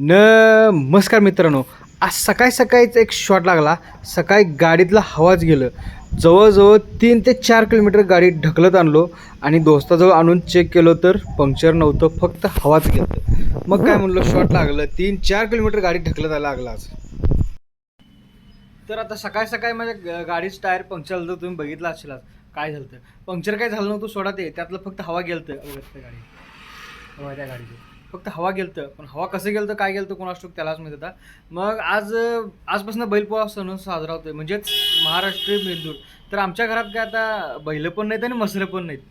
नमस्कार मित्रांनो आज सकाळी सकाळीच एक शॉट लागला. सकाळी गाडीतला हवाच गेलं. जवळजवळ तीन ते चार किलोमीटर गाडी ढकलत आणलो आणि दोस्ताजवळ आणून चेक केलं तर पंक्चर नव्हतं फक्त हवाच गेलं. मग काय म्हणलं शॉट लागलं. तीन चार किलोमीटर गाडी ढकलत लागला आज. तर आता सकाळी सकाळी माझ्या गाडीचं टायर पंक्चर झालं तुम्ही बघितलं असेल काय झालं पंक्चर काय झालं नव्हतं सोडा ते. त्यातलं फक्त हवा गेलं गाडी हवा त्या गाडीची फक्त हवा गेलतं पण हवा कसं गेलतं काय गेलतं कोणास ठाऊक त्यालाच माहीत होता. मग आज आजपासून बैलपोळा सण साजरा होतोय. म्हणजेच महाराष्ट्रीय मेंदूर. तर आमच्या घरात काय आता बैलं पण नाहीत आणि मसरं पण नाहीत.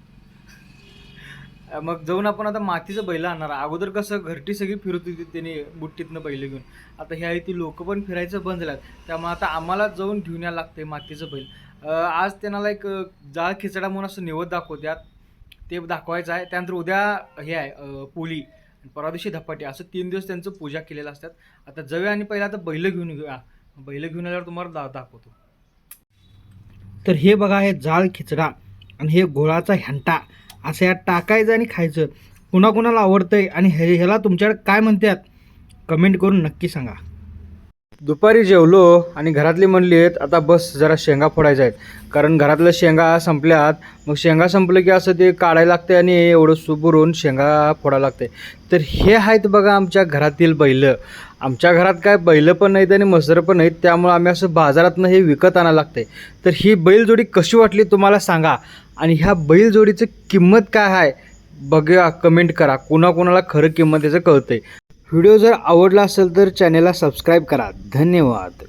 मग जाऊन आपण आता मातीचं बैल आणणार. अगोदर कसं घरटी सगळी फिरत होती त्याने बुट्टीतनं बैल घेऊन. आता ह्या ती लोक पण फिरायचं बंद झाल्यात. त्यामुळे आता आम्हाला जाऊन घेऊन यायला लागतंय मातीचं बैल. आज त्यांना एक जाळ खिचडा म्हणून असं निवत दाखवत्यात. ते दाखवायचं आहे. त्यानंतर उद्या हे आहे पोली आणि परवा दिवशी धपाटे असं तीन दिवस त्यांचं पूजा केलेलं असतात. आता जाऊया आणि पहिला आता बैल घेऊन घेऊया बैल घेऊन आल्यावर तुम्हाला दा दाखवतो. तर हे बघा हे जाळ खिचडा आणि हे घोळाचा हँटा असं यात टाकायचं आणि खायचं. कुणाकुणाला आवडतंय आणि हे ह्याला तुमच्याकडे काय म्हणतात? कमेंट करून नक्की सांगा. दुपारी जेवलो आणि घरातली म्हणली आहेत आता बस जरा शेंगा फोडायच्या आहेत. कारण घरातल्या शेंगा संपल्यात मग शेंगा संपलं की असं ते काढायला लागते आणि एवढं सुबरून शेंगा फोडायला लागते तर हे आहेत बघा आमच्या घरातील बैलं. आमच्या घरात काय बैल पण नाहीत आणि मसरं पण नाहीत त्यामुळं आम्ही असं बाजारातनं हे विकत आणायला लागते तर ही बैलजोडी कशी वाटली तुम्हाला सांगा. आणि ह्या बैलजोडीचं किंमत काय आहे? बघा कमेंट करा. कुणाकुणाला खरं किंमत त्याचं आहे व्हिडिओ जर आवडला असेल तर चॅनेलला सबस्क्राईब करा. धन्यवाद.